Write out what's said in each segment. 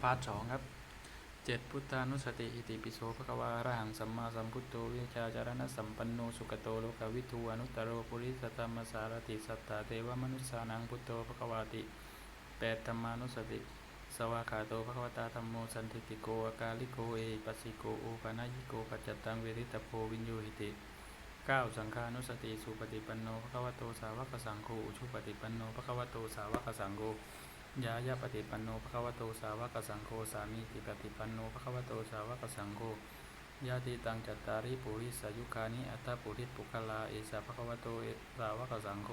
พาร์ทสองครับเจ็ดพุทธานุสติอิติปิโสภควาระหังสัมมาสัมพุทโธวิชาจารณะสัมปันโนสุขโตโลกวิทูอนุตตรโรปุริสธรรมสารติสัตตาเทวมนุษสานังพุทโธภควาติแปดธรรมานุสติ สวากขาโตภควตาธรรมโมสันติติโกอากาลิโกเอปัสสิโกโอปานายิโกปัจจตังเวริตโพวินโยหิติเก้าสังฆานุสติสุปฏิปันโนภควโตสาวกสังโฆอุชุปฏิปันโนภควโตสาวกสังโฆ ยายาปฏิปันโนภควโตสาวกสังโฆสามีติปฏิปันโนภควโตสาวกสังโฆญาติตังจัตตาริปุริสายุคานิอัตตาปุริปุคลาเอสาภควโตเอสาวกสังโฆ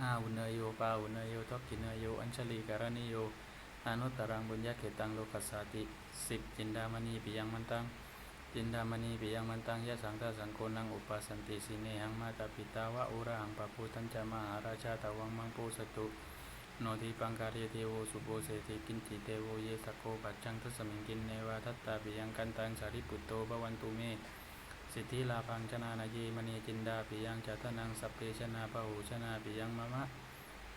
อาอุเนโยปาอุเนโยทักขิเนโยอัญชลีการณิโยอนุตตรังบุญญาเขตังโลกัสสาติสิบจินดามณีปิยังมันตังจินดามณีปิยังมันตังยะสังฆสังโฆนังอุปสันติสิเนหังมาตาปิตาวะอุระหังปะปูตัญจามหาราชาตวังมังโปสตุ โนทิปังการยเทโวสุโภเสติกินจิเตโวเยสโกปัจจังทัสมิงกินเนวาทัตตาปิยังกันตังสาริปุตโตภวันตุเมสิทธิลาพังชนานาเยมณีจินดาปิยังจัตนังสัพเพชนาปะหูชนาปิยังมะมะ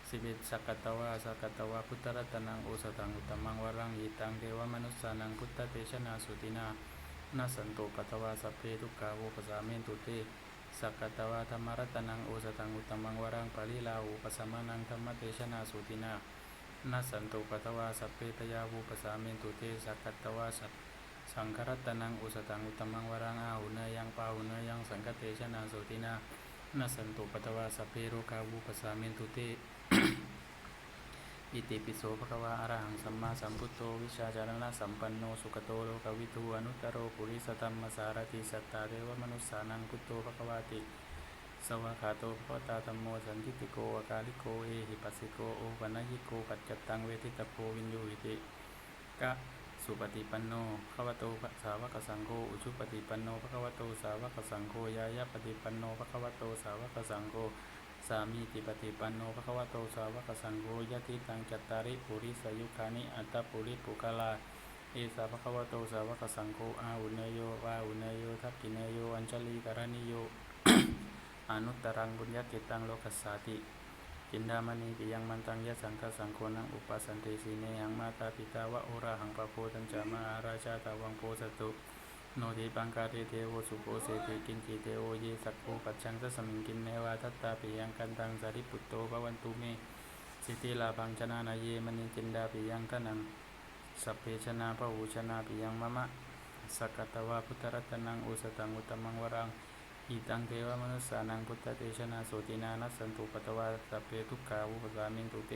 สิบิตสักกตวาสักกตวาพุทธรัตนังโอสตังอุตตมังวรังยิตังเทวมนุสสานังพุทธเตชนาสุตินานาสันโตปัตวาสัพเพทุกขาโวปสาเมนตุเต สักกตวาธรรมรัตนังโอสตังอุตมังวรังปาลิลาอุปสมานังธรรมเตชนาสุตินานัสันโตปัตวาสัพเพตยาวุปสาเมนตุเตสักกตวาสัพสังครัตนังอุสตังอุตมังวรังอาหุนยยังปาหุนยยังสังคเตชนาสุตินานัสันโตปัตวาสัพเพโรกาวุปสาเมนตุเต อิติปิโสภควาอรหังสัมมาสัมพุทโธวิชาจารณะสัมปันโนสุขโตโลกวิทูอนุตตรโรปุริสธรรมสารติสัตตาเทวมนุสสานังพุทโธภควาติ สวากขาโตภตาธรรมโมสันทิติโกอากาลิโกเอหิปัสสิโกโอปัญญิโกปัจจตังเวทิตโพวินโยหิติกะสุปฏิปันโนภควโตภสาวกสังโฆอุชุปฏิปันโนภควโตสาวกสังโฆยายาปฏิปันโนภควโตสาวกสังโฆ สามีติปฏิปันโนภควโตสาวกสังโฆยะติตังจัตตาริปุริสายุคานิอัตตปุริปุกลาเอสาภควโตสาวกสังโฆอาอุเนโยวาอุเนโยทักกิเนโยอัญชลีการณิโยอนุตตรังบุญญาเกตังโลกัสสาติจินดามณีปิยังมันตังยะสังฆสังโฆนังอุปสันติสีเนหังมาตาปิตาวะโอราหังปะโพตัญจามาอาราชาตาวังโพสตุ โนทิปังกาเทเทโวสุโภเสติกินจิเตโอเยสักโพปัจจังทัสมิงกินเนวาทัตตาปิยังกันตังสาริปุตโตภวันตุเมสิทธิลาพังชนานาเยมณีจินดาปิยังทนังสัพเพชนาพหูชนาปิยังมะมะสักกตวาพุทธรัตนังอุสตังอุตมังวรังอิตังเทวมนุสสานังพุทธเตชนาโสตินานัสสันตุปตวาสัพเพทุกขาวุปสามินตุเต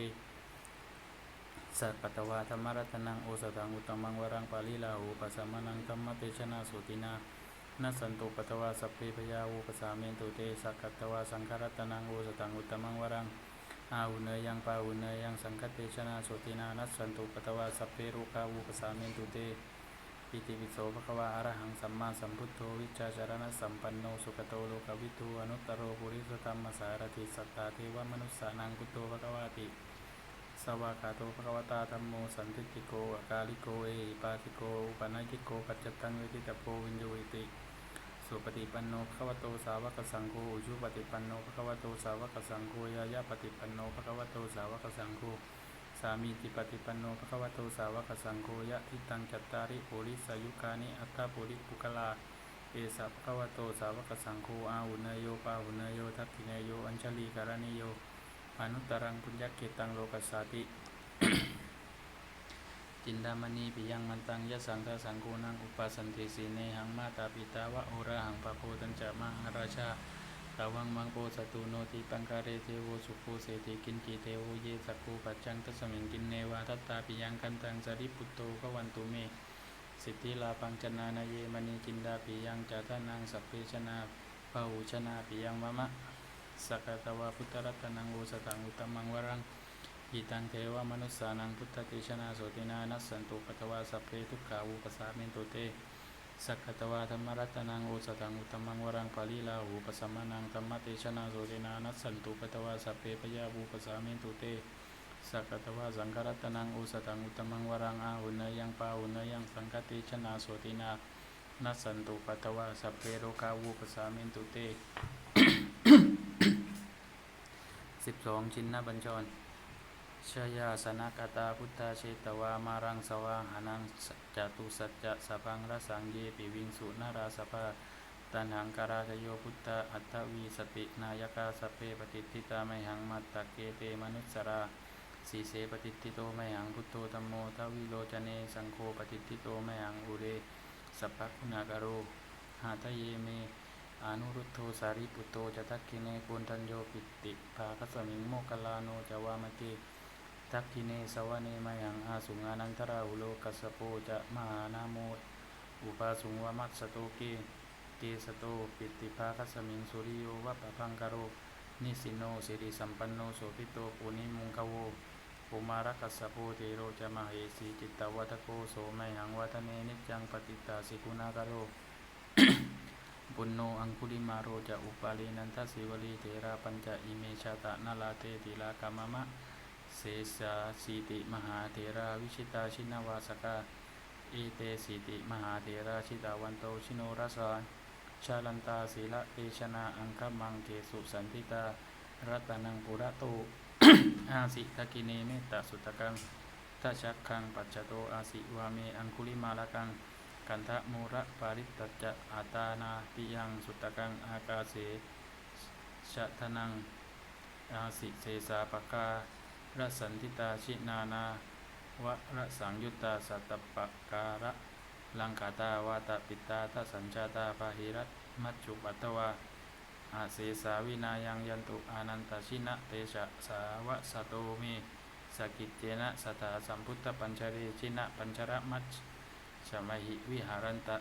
สัพพตวาธรรมรัตนังโอสถังอุตมังวรังปาลิลาหูปัสสมานังธรรมเตชนาสุตินานัสสันตุปตวาสัพเพพยาวูปสาเมนตุเตสักตวาสังฆรัตนังโอสถังอุตมังวรังอาหุเนยยังปาหุเนยยังสังฆเตชนาสุตินานัสสันตุปตวาสัพเพรุกาวูปสาเมนตุเตปิติปิโสภควาอรหังสัมมาสัมพุทโธวิชาจารณะสัมปันโนสุขโตโลกวิทูอนุตตรโรปุริสธรรมสารติสัตตาเทวมนุสสานังพุโธภควาติ สวากาโตภควตาธรรมโมสันติติโกอากาลิโกเอหิปาติโกอุปนัยติโกปัจจตังเวทิตโพวินโยอิติ สุปฏิปันโนภควโตสาวกสังโฆอุชุปฏิปันโนภควโตสาวกสังโฆยายาปฏิปันโนภควโตสาวกสังโฆสามีติปฏิปันโนภควโตสาวกสังโฆยะทิตังจัตตาริปุริสายุคานิอัตตาปุริปุกลาเอสะภควโตสาวกสังโฆอาหุเนยโยปาหุเนยโยทักขิเนโยอัญชลีการณิโย อนุตรังปุญญเกตังโลกัสสาติ จินดามณีปิยังมันตังยะสังฆสังโฆนังอุปสันติสีเนหังมาตาปิตาวะโอระหังปะโพตัญจามหาราชาตาวังมังโปสตุโนติปังการเเทโวสุโภเสติกินจิเตโวเยสักโกปัจจังทัสมิงกินเนวาทัตตาปิยังกันตังสริปุตโตภวันตุเม สิทธิลาปังชนานาเยมณีจินดาปิยังจาทานังสัพเพชนาพหูชนาปิยังมะมะ สักตวาพุทธรัตนังโอสตังอุตมังวรังอิตังเทวมนุสสานังพุทธติชนาโสตินานัสสันตุปตวาสัพเพทุกขาวุปสามินตุเตสักตวาธรรมรัตนังโอสตังอุตมังวรังปาลีลาหูปสัมมานังธรรมเตชนาโสตินานัสสันตุปตวาสัพเพพยาวุปสามินตุเตสักตวาสังฆรัตนังโอสตังอุตมังวรังอาหุนยังปาหุนยังสังฆติชนาโสตินานัสสันตุปตวาสัพเพโรกาวุปสามินตุเต สิบสองชินนบัญชรชยาสนากตาพุทธาเชตวามารังสวาหานังจตุสัจจะสพังรสังเยปิวิงสุนาราสภาตันหังการาชโยพุทธอัตถวีสตินายกาสเพปฏิทิตาไมหังมัตตะเกเตมนุสสราสีเสปฏิทิโตไมหังพุทโธธรรมโมทวิโลจเนสังโฆปฏิทิโตไมหังอุเรสัพพคุณากโรหาทะเยเม อนุรุตโทสารีปุตโตจะทักกิเนกุณทัญโยปิติภาคสมิงโมกขลาโนจะวามเกทักกิเนสวเนมายังอาสุงานังทราอุโลกัสสโปจะมหานาโมอุปาสุงวมัตสโตเกเกสโตปิติภาคสมิงสุริโยวัปพังกโรนิสิโนสิริสัมปันโนโสภิโตปุณิมุงคโวปุมารักัสสโปเทโรจะมเหสีจิตตวัตโกโสไมหังวัตเนนิจังปฏิตตาสิกุณากโร ปุณโนอังคุลิมาโรจะอุปาลีนันทสิวลีเถระปัญจอิเมชาตะนาลาเตติลากามะมะเสสาสีติมหาเถราวิชิตาชินาวาสกาเอเตสีติมหาเถราชิตาวันโตชิโนรสานชาลันตาศีละเตชนาอังคมังเกสุสันติตารัตนังปุระโตอาสิทกิเนเมตตาสุตกังทัชักขังปัจจโตอาสิวาเมอังคุลิมาลกัง กันทะมูระปาริตัจะอาตานาติยังสุตกังอากาเสชะทนังอาสิเสสาปการะสันติตาชินานาวะระสังยุตตาสัตตปะการะลังกาตาวาตาปิตาทสัญชาตาปาหิรัตมัจจุปัตตวาอาเสสาวินายังยันตุอานันตชินะเตชะสาวะสโตเมสกิจเจนะสตาสัมพุทธปัญชเรชินะปัญชระมัจ ชมหิวิหารันตะ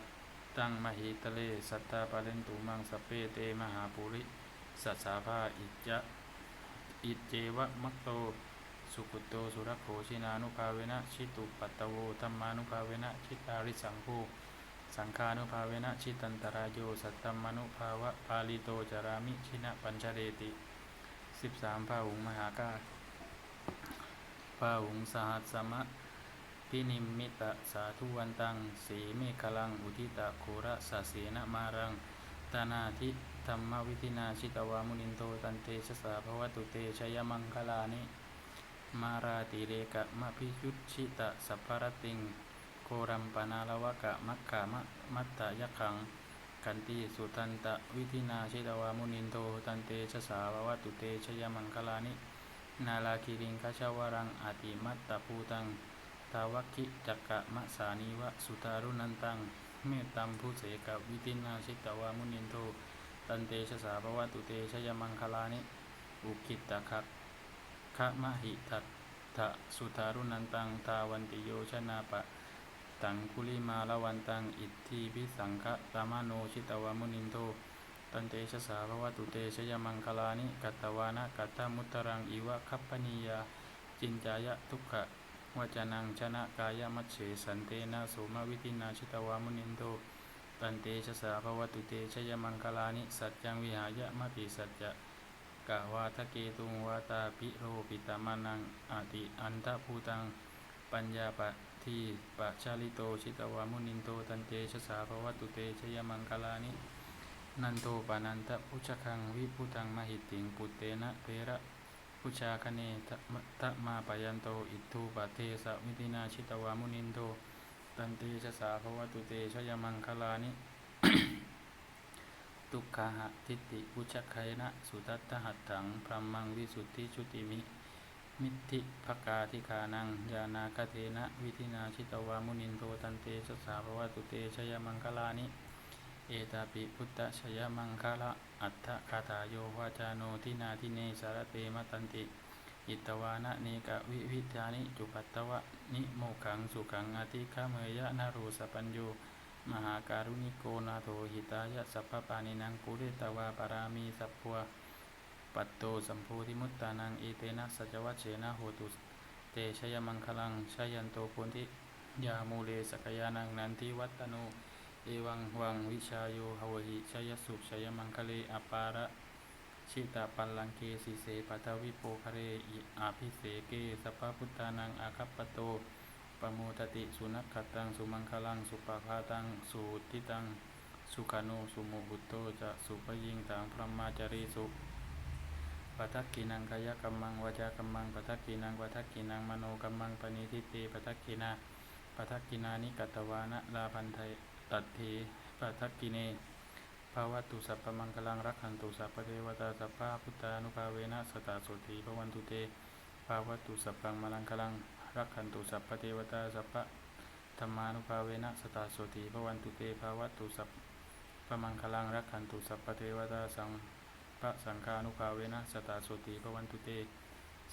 ตั้งมหิตะเล สัตตาปาเลนตุมังสเปเตมหาปุริ สัสสาภาอิจจะอิจเจวะมัตโต สุกุตโต สุรโขชินานุภาเวนะ ชิตุปัตตโวธรรมานุภาเวนะ ชิตาริสังโฆสังฆานุภาเวนะ ชิตันตรายโย สัตตมนุภาวะปาลิโตจารามิ ชินะปัญชเรติสิบสามพาหุงมหากาพาหุงสหัสสมะ พินิมมิตะสาธุวันตัง สีเมฆลัง อุทิตะโคระสะเสนมารัง ตานาทิธรรมวิธินาชิตวามุนินโตตันเตชะสาภวตุเตชยมังคลานิ มาราติเรกะมะพิยุตชิตะสัพพรติง โครัมปนาลวะกะมัคขามะมัตตะยะขัง กันติสุตันตะวิธินาชิตวามุนินโตตันเตชะสาภวตุเตชยมังคลานิ นาลาคิริงคชาวรังอาติมัตตะภูตัง ทาวกิจักกะมะสานิวะสุตารุนันตัง เมตตัมผู้เสกวิตินาชิตวามุนินโทตันเตชะสาภวตุเตชยมังคลานิ อุคิตตะคะคะมะหิทัตถะสุตารุนันตัง ทาวันติโยชนาปะ ตังคุลิมาละวันตัง อิทธิพิสังคะตามโนชิตวามุนินโท ตันเตชะสาภวตุเตชยมังคลานิ กัตตวานะกัตตมุตตรังอิวะคัปปนียา จินจายะทุกขะ วจนังชนะกายมัจเฉสันเตนะโสมวิธินาชิตวามุนินโตตันเตชะสาภวตุเตชยมังคลานิสัจจังวิหายะมติสัจจะกะวาทะเกตุงวาตาปิโรปิตามานังอาติอันทะภูตังปัญญาปะทีปะชาลิโตชิตวามุนินโตตันเตชะสาภวตุเตชยมังคลานินันโตปานันทะพุชคังวิพุตังมหิติงปุเตนะเทระ พุชาคเนทะมาปยันโต อิทธุปะเทสะวิตินาชิตวามุนินโตตันเตชะสาภวตุเตชยมังคลานิตุกขาหะทิฏฐิพุชคายนะ สุตัตหัตถังพรหมังวิสุทธิชุติมิ มิทธิภกาธิคานัง ยานาคเทนะ วิธินาชิตวามุนินโตตันเตชะสาภวตุเตชยมังคลานิ เอตาปิพุทธชยมังคละอัตถคาถาโยวาจาโนทินาทิเนสารเตมตันติ อิตวานะเนกะวิวิธานิจุปัตตวะนิโมขังสุขังอธิคาเมยะนารูสปัญโยมหาการุณิโกนาโทหิตายะสัพพปานินังกุเรตวาปารามีสัพพวปัตโตสัมโพธิมุตตานังเอเตนะสัจวัชเชนะโหตุเตชยมังคลังชยันโตโพธิยามูเลสกยานังนันทิวัตตโน เอวังวังวิชาโยหวหิชยสุขชยมังคะเลอปาระชิตาปัลลังเกสิเสปัทวิโปคะเรอิอาภิเสเกสัพพพุทธานังอาคัปปโตปโมทติสุนักขตังสุมังคลังสุปภาตังสุทิตังสุขานุสุโมบุตโตจะสุปยิงตังพระมาจารีสุปัทักกินังกายกัมมังวาจากัมมังปัทักกินังปัทักกินังมโนกัมมังปณิทิติปัทักกินาปัทักกินานิกัตตวานะลาพันไทย ตัดทีปัทักกิเนภาวะตุสัพพมังคลังรักขันตุสัพพเทวตาสัพพะพุทธานุภาเวนะสตาโสติภวันตุเตภาวะตุสัพพังมลังคลังรักขันตุสัพพเทวตาสัพพะธรรมานุภาเวนะสตาโสติภวันตุเตภาวะตุสัพพมังคลังรักขันตุสัพพเทวตาสังพระสังฆานุภาเวนะสตาโสติพวันตุเต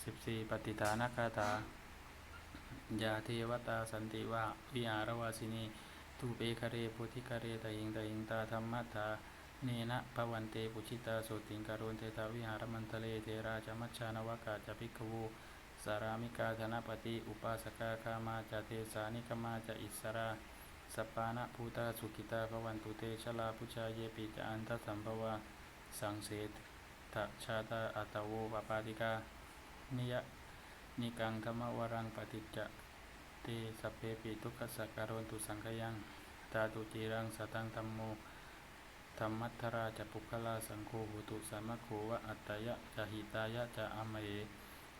สิบสี่ปฏิฐานคาถายาเทวตาสันติวาวิหารวาสินี ทูเปคะเรโพธิคะเรตหิงตหิงตาธรรมัตถาเนนะภวันเตปุชิตาโสติงการุณเทตาวิหารมันทะเลเทราจมัชชานวากาจภิกวูสารามิกาธนปฏิอุปาสกาคามาจเทสานิกมาจะอิสราสปานะภูตาสุกิตาภวันตุเตชลาพุชาเยปิจอันทสัมภวาสังเสทะชาตาอัตโวปปาติกานิยนิกังธรรมวรังปฏิจจ ตสัพเพปิทุกขสักการนตุสังขยังตาตุจีรังสตังธรรมโมธรรมัทธราจะปุคลาสังโฆหุตุสามะโควะอัตตยะจะหิตายะจะอามเห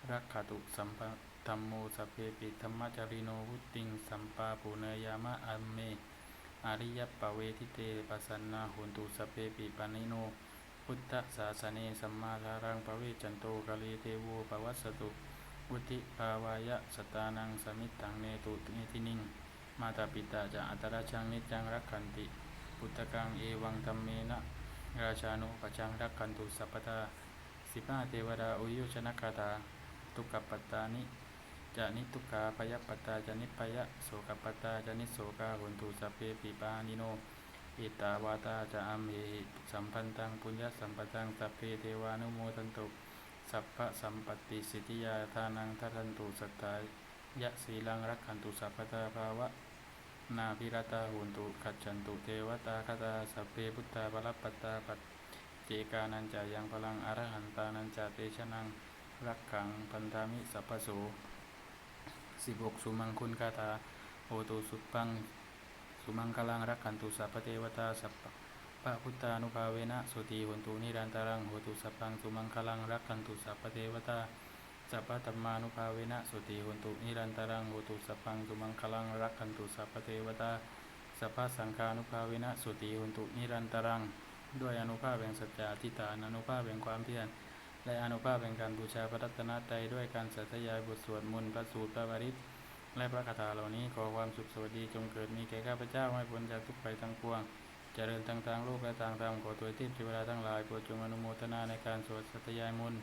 รักขตุสัมปะธรรมโมสัพเพปิธรรมจาริโนวุติงสัมปาปุเนยามะอเมอริยปเวทิเตปัสสนาหุนตุสพเพปิปานิโนพุทธศาสเนสัมมาทารังปเวจันโตกะลีเทโวปวัสสตุ วุติภาวายะสตานังสมิตังเนตุนิทินิง มาตาปิตาจะอัตราชังนิจจังรักขันติพุทธกังเอวังธรรมเมนะ ราชานุปจังรักขันตุสัพพทาสิบห้าเทวดาอุยุชนคาถาทุกปัตตานิจะนิทุกาพยปัตตาจะนิพยะโสกปัตตาจะนิโสกาหุนตุสัพเพปิปานิโนอิตาวาตาจะอัมเหหิสัมพันตังปุญญสัมปตังสัพเพเทวานุโมทันตุ สัพพะสัมปติสิทธิยาทานังทัทันตุสัตตายะสีลังรักขันตุสัพพตาภาวะ นาพิรตาหุนตุขัจฉันตุเทวตาคตาสัพเพพุทธาปรัปปตตาปัจเจกานันจายังพลังอรหันตานันจาเตชะนังรักขังพันธามิสัพพโสสิบหกสุมังคุณคาถาโอตุสุปังสุมังคลังรักขันตุสัพพเทวตาสัพ พะพุทธานุภาเวนะสุตีหุนตุนิรันตารังโหตุสัพพังสุมังคลังรักขันตุสัพพเทวตาสัพพธรรมานุภาเวนะสุตีหุนตุนิรันตารังโหตุสัพพังสุมังคลังรักขันตุสัพพเทวตาสัพพสังฆานุภาเวนะสุตีหุนตุนิรันตารัง ด้วยอนุภาพแห่งสัจจะอธิษฐานอนุภาพแห่งความเพียรและอนุภาพแห่งการบูชาพระรัตนตรัยด้วยการสัตยายบทสวดมนต์พระสูตรพระวริตและพระคาถาเหล่านี้ขอความสุขสวัสดีจงเกิดมีแก่ข้าพเจ้าให้พ้นจากทุกภัยทั้งปวง เจริญทางทางโลกและทางธรรมขอตัวเทพเทวดาทั้งหลายโปรดจงอนุโมทนาในการสวดสัตยายมนต์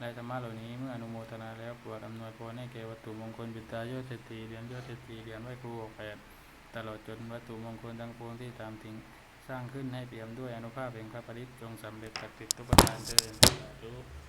และธรรมะเหล่านี้เมื่ออนุโมทนาแล้วปวดอำนวยพรให้แก่วัตถุมงคลปิตายอดเศรษฐีเหรียญยอดเศรษฐีเหรียญไหวครูออกแปดตลอดจนวัตถุมงคลทั้งปวงที่ตามถึงสร้างขึ้นให้เปี่ยมด้วยอนุภาพแห่งพระปริตรจงสำเร็จตัดติดทุกประการเดินสาธุ